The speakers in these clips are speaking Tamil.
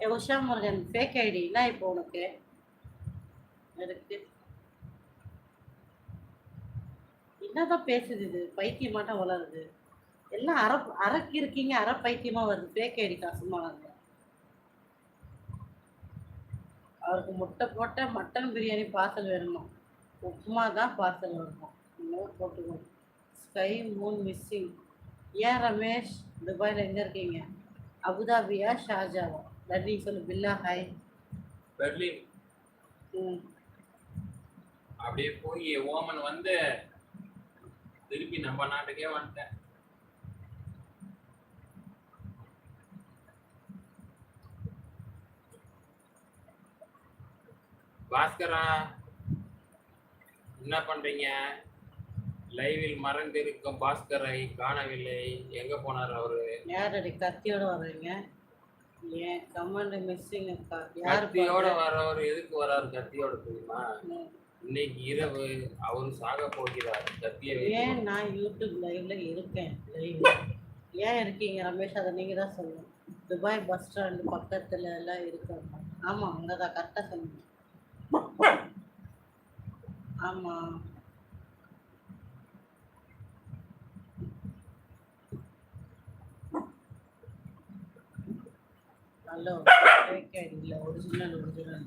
ஏ உஷா முருகன் ஃபேக் ஐடினா இப்போ உனக்கு? இருக்கு. என்னதான் பேசுது இது? பைத்தியமாட்டம் வளருது எல்லாம் அற அறக்கு இருக்கீங்க அற பைத்தியமா வருது. ஃபேக் ஐடி காசுமா வருது அவருக்கு முட்டை போட்ட மட்டன் பிரியாணி பார்சல் வேணுமா? உப்புமா தான் பார்சல் வரணும் இன்னும் போட்டுக்கணும் ஸ்கை மூன் மிஸ்ஸிங் ஏன் ரமேஷ் துபாயில் எங்கே இருக்கீங்க? அபுதாபியா ஷாஜாவா? நன்றி சொல்லு. Billa hi Berlin. ம். அப்படியே போய் ஓமன் வந்து திருப்பி நம்ம நாட்டுக்கே வந்துட்டேன். பாஸ்கரா என்ன பண்றீங்க? லைவில் மறைந்திருக்கும் பாஸ்கரை காணவில்லை. எங்க போனார் அவரு? யாரடி கத்தியோட வர்றீங்க? ஏன் கமெண்ட் மிஸ்ஸிங் யார் கத்தியோட வர்றவர் எதுக்கு வராரு கத்தியோட தெரியுமா. இன்னைக்கு இரவு அவர் சாக போகிறார் கத்தியை ஏன் நான் யூடியூப் லைவ்ல இருக்கேன்? லைவ்ல ஏன் இருக்கீங்க ரமேஷ்? அதை நீங்க தான் சொல்லணும். துபாய் பஸ் ஸ்டாண்ட் பக்கத்துல எல்லாம் இருக்காங்க ஆமா அங்கதான் கரெக்டா சொன்னீங்க. ஆமா. ஐடி இல்லை ஒரிஜினல் ஒரிஜினல்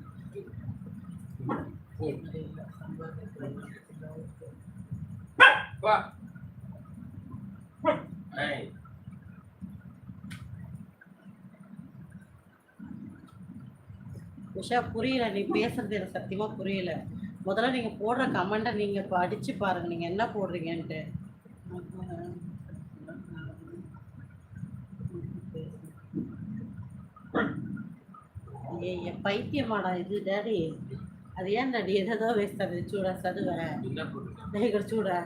உஷா புரியல நீ பேசுறது எனக்கு சத்தியமா புரியல. முதல்ல நீங்க போடுற கமெண்ட்டை நீங்க இப்போ அடிச்சு பாருங்க நீங்க என்ன போடுறீங்கன்ட்டு. ஏய் பைத்தியமாடா இது டேடி அது ஏன் டாடி எதோ வேஸ்ட் அது சூடா சதுவ டேய் சூடா.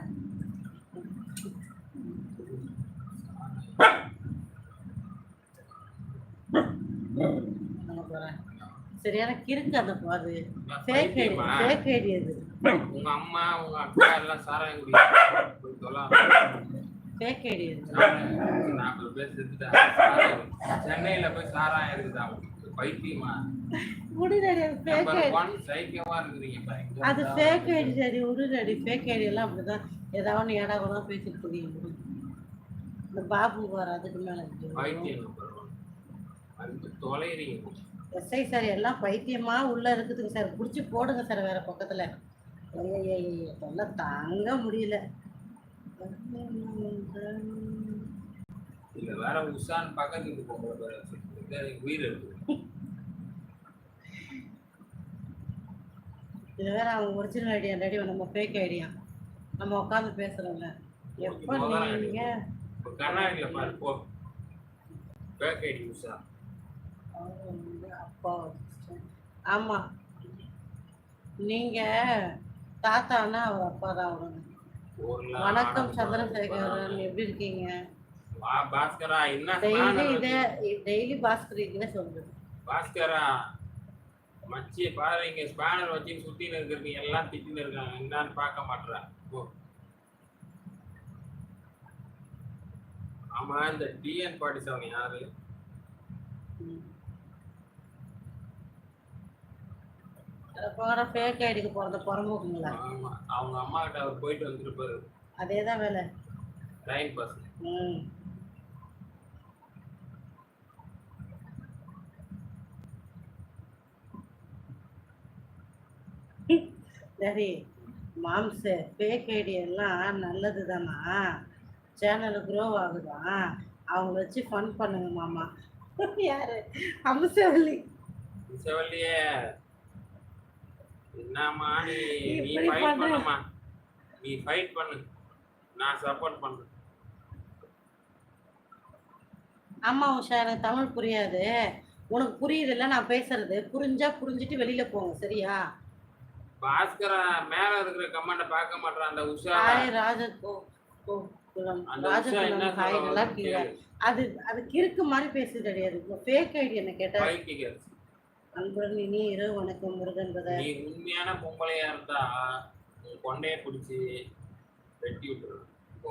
சரியான கிறுக்கு அந்த அது ஃபேக் ஐடி? ஃபேக் ஐடி அது உங்க அம்மா உங்க அக்கா எல்லாம் சாராயம் போய் தொலாம். ஃபேக் ஐடி நாற்பது பேர். சாராயம். சென்னையில போய் சாராயம் இருக்குதா? பைத்தியமா? அது ஃபேக் ஐடி டாடி உருடாடி ஃபேக் ஐடி எல்லாம் அப்படிதான். ஏதாவது ஒன்று ஏடா கூட பேசிட்டு இருக்கீங்க இந்த பாபு வர அதுக்கு மேல தொலைறீங்க. எஸ்ஐ சார் எல்லாம் பைத்தியமா உள்ள இருக்குதுங்க சார். பிடிச்சி போடுங்க சார் வேற பக்கத்துல. தொல்லை தாங்க முடியல. இல்ல வேற உஷான் பக்கத்துக்கு போங்க உயிர் இருக்கு. இது வேற அவங்க ஒரிஜினல் ஐடியா ரெடி நம்ம ஃபேக் ஐடியா நம்ம உட்காந்து பேசுறோம்ல. எப்போ நீங்க கண்ணாடியில பாரு போ. பேக் ஐடி உஷா அப்பா. ஆமா. நீங்க தாத்தானா அவர் அப்பா தான் அவரு வணக்கம் சந்திரசேகரன். எப்படி இருக்கீங்க? பாஸ்கரா என்ன டெய்லி இத டெய்லி பாஸ்கர் இதுல சொல்றது. பாஸ்கரா மச்சி பாரு இங்க ஸ்பேனர் வச்சு சுத்தின்னு இருக்கிறது எல்லாம் திட்டின்னு இருக்காங்க. என்னன்னு பார்க்க மாட்டேறா. ஆமா இந்த டிஎன் பாட்டி செவன் யாரு? போகிற ஃபேக் ஐடிக்கு போகிறத புறம்போக்குங்களா ஆமா அவங்க அம்மா கிட்ட அவர் போயிட்டு வந்துருப்பாரு அதே தான் வேலை. டைம் பாஸ் ம். சரி மாம்சு ஃபேக் ஐடி எல்லாம் நல்லது தானா சேனல் க்ரோ ஆகுதான் அவங்க வச்சு ஃபன் பண்ணுங்க மாமா. யாரு? அம்சவல்லி. செவல்லியே என்னம்மா நீ நீ ஃபைட். பண்ணுமா? நீ ஃபைட் பண்ணு. நான் சப்போர்ட் பண்றேன். ஆமா உஷா எனக்கு தமிழ் புரியாது. உனக்கு புரியுதுல்ல நான் பேசுறது. புரிஞ்சா புரிஞ்சுட்டு வெளியில போங்க. சரியா? பாஸ்கரா மேல இருக்கிற கமெண்ட பார்க்க மாட்டான் அந்த உஷா. ஹாய் ராஜ நல்லா இருக்கீங்க அது அது கிறுக்கு மாதிரி பேசுது கிடையாது ஃபேக் ஐடி என்ன கேட்டா. அன்புடன் இனி இரவு வணக்கம் முருகன் நீ உண்மையான பொம்பளையா இருந்தா உன் கொண்டைய பிடிச்சி வெட்டி விட்டுரு. போ.